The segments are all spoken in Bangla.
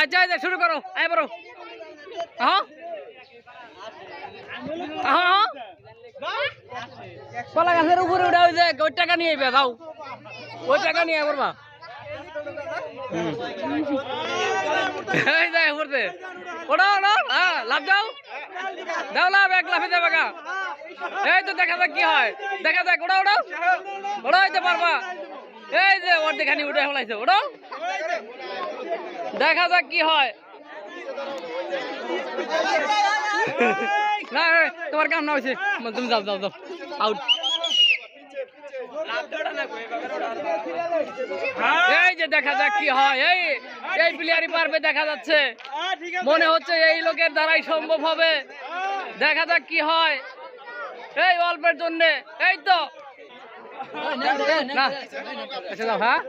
আচ্ছা আচ্ছা শুরু করো। আয়, বড়। কলা গাছের উপরে উঠে যে ওই টাকা নিয়ে আইবে দাও ওই টাকা নিয়ে করবা ওড়ো হ্যাঁ লাভ লাভ এক তো দেখা যাক কি হয়। দেখা যাক পারবা এই দেখা যাক কি হয়। না তোমার কাম না হয়েছে। তুমি যাও যাও যাও। আউট এই যে দেখা যাক কি হয়, এই এই প্লেয়ারই পারবে, দেখা যাচ্ছে। মনে হচ্ছে এই লোকের দ্বারাই সম্ভব হবে। দেখা যাক কি হয়। এই অল্পের জন্যে, এই তো। না আচ্ছা হ্যাঁ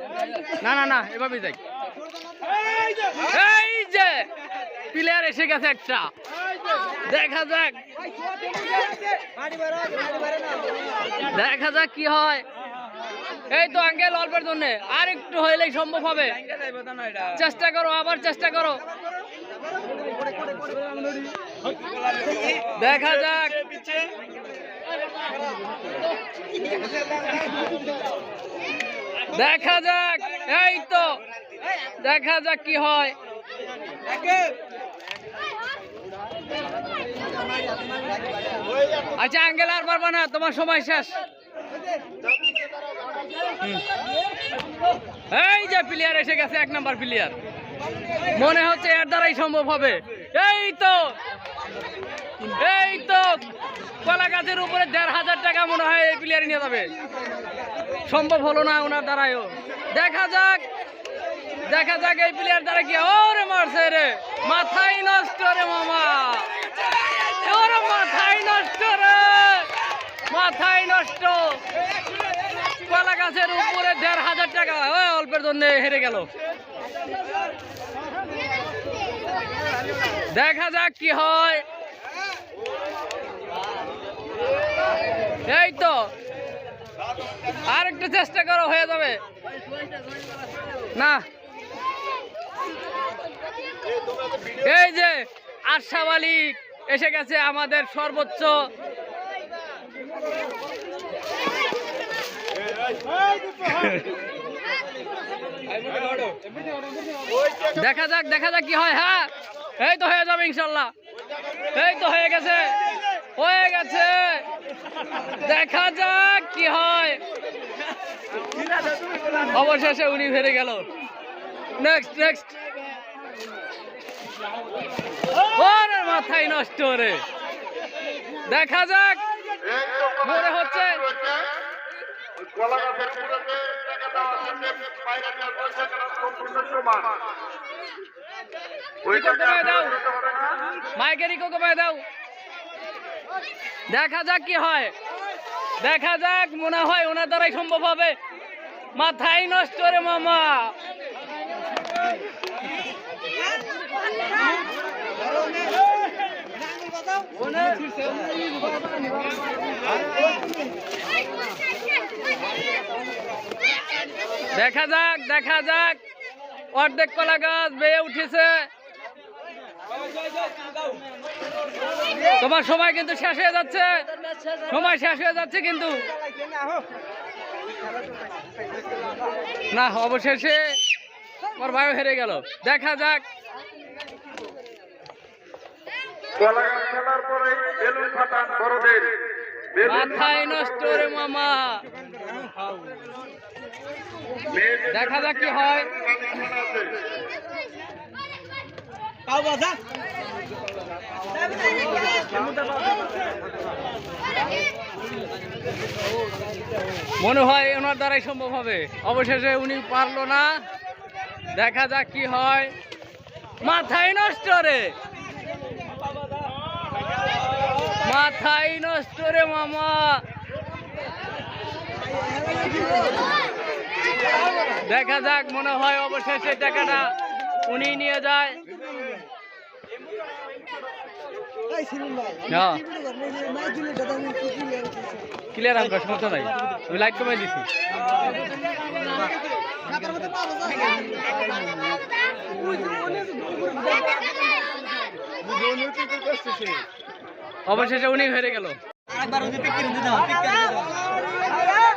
না না না যাই এই যে প্লেয়ার এসে গেছে একটা দেখা যাক দেখা যাক কি হয় এই তো আঙ্কেল অল্পের জন্য আর একটু হইলেই সম্ভব হবে চেষ্টা করো আবার চেষ্টা করো দেখা যাক দেখা যাক, এই তো। দেখা যাক কি হয়। আচ্ছা আঙ্কেল, আর পারবা না, তোমার সময় শেষ। এই যে প্লেয়ার এসে গেছে, এক নাম্বার প্লেয়ার মনে হচ্ছে এর দ্বারাই সম্ভব হবে। এই তো। এই তো, কলা গাছের উপরে দেড় হাজার টাকা মনে হয় এই প্লেয়ার নিয়ে যাবে। সম্ভব হলো না ওনার দ্বারাইও দেখা যাক দেখা যাক এই প্লেয়ার দ্বারা কি ওরে মারছে রে মাথাই নষ্ট রে মামা। ওরে মাথাই নষ্ট রে মাথাই নষ্ট। কলা গাছের উপরে দেড় হাজার টাকা, ওই অল্পের জন্য হেরে গেল। দেখা যাক কি হয়। এই তো। আর একটু চেষ্টা করো, হয়ে যাবে। না। এই যে আশা মালিক এসে গেছে আমাদের সর্বোচ্চ। দেখা যাক দেখা যাক কি হয়। হ্যাঁ এই তো হয়ে যাবে ইনশাল্লাহ। এই তো হয়ে গেছে। হয়ে গেছে। দেখা যাক কি হয়। অবশেষে উনি হেরে গেল। নেক্সট নেক্সট ওরে মাথায় নষ্ট রে দেখা যাক। মনে হচ্ছে টাকা কমায় দাও দিতে হবে না মাইকে রিকো কমায় দাও দেখা যাক কি হয়। দেখা যাক মনে হয় ওনার দ্বারাই সম্ভব হবে। মাথায় নষ্ট রে মামা। দেখা যাক দেখা যাক। অর্ধেক কলা গাছ বেয়ে উঠেছে। তোমার সময় কিন্তু শেষ হয়ে যাচ্ছে। সময় শেষ হয়ে যাচ্ছে কিন্তু। না, অবশেষে আমার ভাইও হেরে গেল। দেখা যাক। মাথায় নষ্ট রে মামা। দেখা যাক কি হয়। মনে হয় ওনার দ্বারাই সম্ভব হবে। অবশেষে উনি পারল না। দেখা যাক কি হয়। মাথায় নষ্ট রে। মাথায় নষ্ট রে মামা। দেখা যাক, মনে হয় অবশেষে টাকাটা উনি নিয়ে যায়। ক্লিয়ার আমার সমস্যা নাই। আমি লাইট কমাই দিছি। অবশেষে উনি হেরে গেল।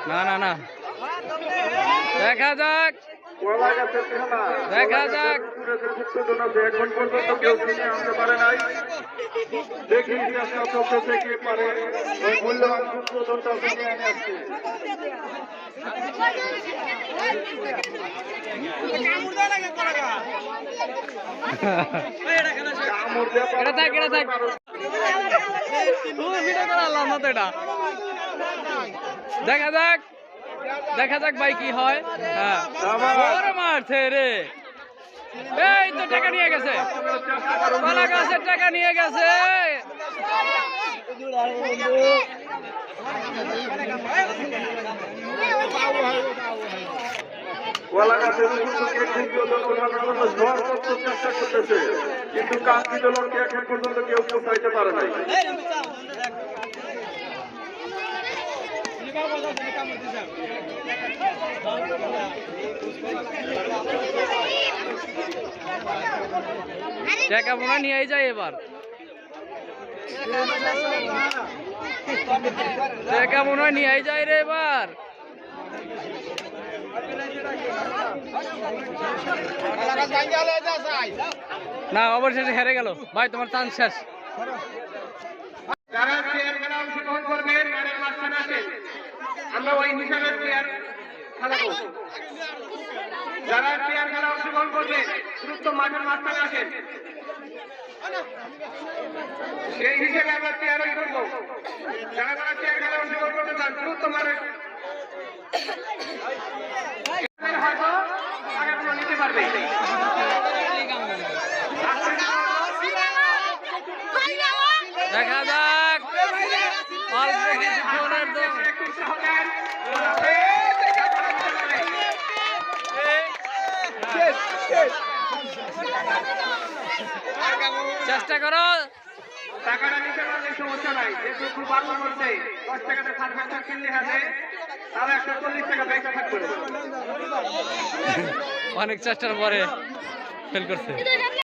না না না। দেখা যাক। দেখা যাক। এখন পর্যন্ত কেউ কিনে আনতে পারে নাই দেখি চেষ্টা চলতেছে কে পারে ওই মূল্যবান আসছে এটা থাক এটা থাক। এটা। দেখা যাক দেখা যাক ভাই কি হয়। হ্যাঁ। মারছে রে। এই তো টাকা নিয়ে গেছে। কলা গাছের টাকা নিয়ে গেছে। কলা গাছের চেষ্টা করতেছে। কিন্তু কাঙ্ক্ষিত লক্ষ্যে এখন পর্যন্ত কেউ পৌঁছাইতে পারে নাই। টাকা মনে নিয়ে যায় এবার টাকা হয় নিয়ে যায় রে এবার না অবশেষে হেরে গেল। ভাই, তোমার চান্স শেষ যারা প্লেয়ার খেলা অংশগ্রহণ করবে মাঠের মাঝখানে আসেন আমরা ওই হিসাবে প্লেয়ার খেলাবো যারা প্লেয়ার খেলা অংশগ্রহণ করবে দ্রুত মাঠের মাঝখানে আসেন সেই হিসেবে আমরা প্লেয়ার করব। যারা যারা প্লেয়ার খেলা অংশগ্রহণ করতে চান দ্রুত মাঠের হয়তো টাকাগুলো নিতে পারবে। দেখা যাক। চেষ্টা করো। টাকাটা নিতে পারলে সমস্যা নাই যেহেতু খুব করছে দশ টাকাতে কিনলে হাতে একশো চল্লিশ টাকা বেঁচে থাকবে। অনেক চেষ্টার পরে ফেল করছে।